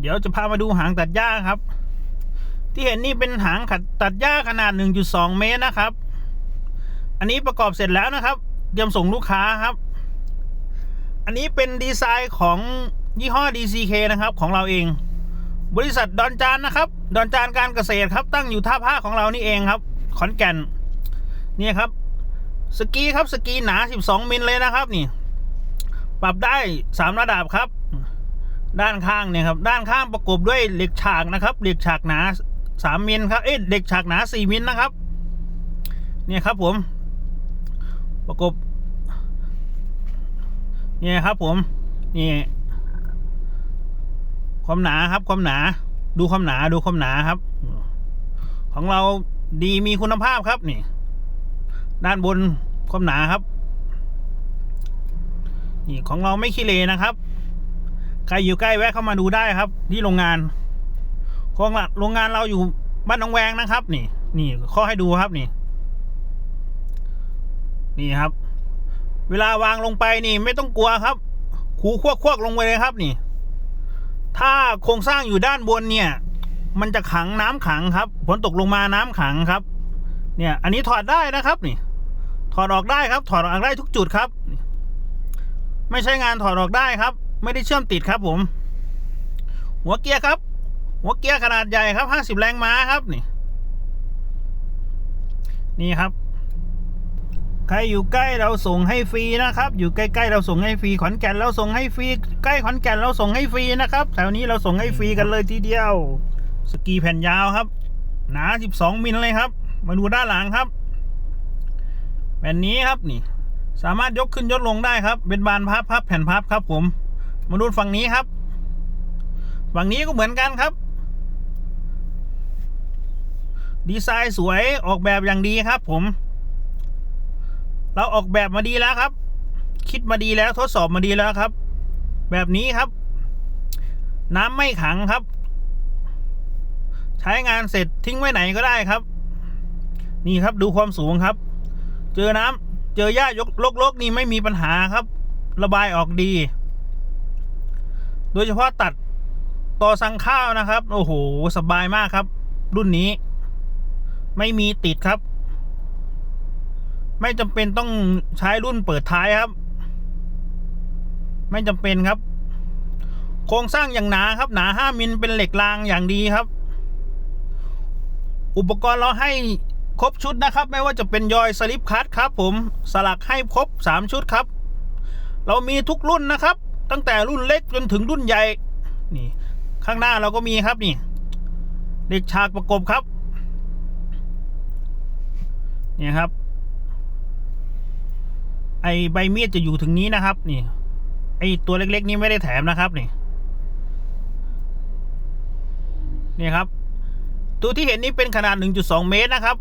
เดี๋ยวจะพามาดูหางตัดหญ้าครับ ที่เห็นนี่เป็นหางขัดตัดหญ้าขนาด 1.2 เมตรนะครับ อันนี้ประกอบเสร็จแล้วนะครับ เตรียมส่งลูกค้าครับ อันนี้เป็นดีไซน์ของยี่ห้อ DCK นะครับของเราเอง บริษัทดอนจานนะครับดอนจานการเกษตรครับ ตั้งอยู่ท่าผ้าของเรานี่เองครับ ขอนแก่นนี่ครับ สกีครับสกีหนา 12 มิลเลยนะครับนี่ ปรับได้ 3 ระดับครับ ด้านข้างเนี่ยครับด้านข้างประกบด้วยเหล็กฉากนะครับเหล็กฉากหนา3มิลครับเอ๊ะเหล็กฉากหนา4มิลนะครับ เนี่ยครับผมประกบเนี่ยครับผมนี่ความหนาครับความหนา ดูความหนาดูความหนาครับ ของเราดีมีคุณภาพครับนี่ด้านบนความหนาครับ นี่ของเราไม่ขี้เลนะครับ ใครอยู่ใกล้แวะเข้ามาดูได้ครับ ที่โรงงานของเราโรงงานเราอยู่บ้านหนองแวงนะครับ นี่ นี่ข้อให้ดูครับนี่ นี่ครับ เวลาวางลงไปนี่ ไม่ต้องกลัวครับขูควกควกลงไปเลยครับ นี่ ถ้าโครงสร้างอยู่ด้านบนเนี่ย มันจะขังน้ำขังครับฝนตกลงมาน้ำขังครับ เนี่ย อันนี้ถอดได้นะครับ นี่ ถอดออกได้ครับ ถอดออกได้ทุกจุดครับ ไม่ใช่งานถอดออกได้ครับ ไม่ได้เชื่อมติดครับผม หัวเกียร์ครับ หัวเกียร์ขนาดใหญ่ครับห้าสิบแรงม้าครับนี่ นี่ครับ ใครอยู่ใกล้เราส่งให้ฟรีนะครับ อยู่ใกล้ๆเราส่งให้ฟรีขอนแก่นเราส่งให้ฟรีใกล้ขอนแก่นเราส่งให้ฟรีนะครับแถวนี้เราส่งให้ฟรีกันเลยทีเดียว สกีแผ่นยาวครับ หนา12มิลเลยครับ มาดูด้านหลังครับแผ่นนี้ครับนี่ สามารถยกขึ้นยกลงได้ครับ เป็นบานพับพับแผ่นพับครับผม มาดูฝั่งนี้ครับ ฝั่งนี้ก็เหมือนกันครับ ดีไซน์สวยออกแบบอย่างดีครับผม เราออกแบบมาดีแล้วครับ คิดมาดีแล้วทดสอบมาดีแล้วครับ แบบนี้ครับ น้ำไม่ขังครับ ใช้งานเสร็จทิ้งไว้ไหนก็ได้ครับ นี่ครับดูความสูงครับ เจอน้ำเจอหญ้ายกลกๆนี่ไม่มีปัญหาครับ ระบายออกดี โดยเฉพาะตัดต่อสั่งข้าวนะครับ โอ้โห สบายมากครับ รุ่นนี้ ไม่มีติดครับ ไม่จำเป็นต้องใช้รุ่นเปิดท้ายครับ ไม่จำเป็นครับ โครงสร้างอย่างหนาครับ หนาห้ามิลเป็นเหล็กรางอย่างดีครับ อุปกรณ์เราให้ครบชุดนะครับ ไม่ว่าจะเป็นยอยสลิปคัตครับ ผมสลักให้ครบสามชุดครับ เรามีทุกรุ่นนะครับ ตั้งแต่รุ่นเล็กจนถึงรุ่นใหญ่ นี่ ข้างหน้าเราก็มีครับนี่ เด็กฉากประกบครับ เนี่ยครับ ไอใบมีดจะอยู่ถึงนี้นะครับ นี่ ไอตัวเล็ก ๆ นี้ไม่ได้แถมนะครับนี่ นี่ครับ ตัวที่เห็นนี่เป็นขนาด 1.2 เมตรนะครับ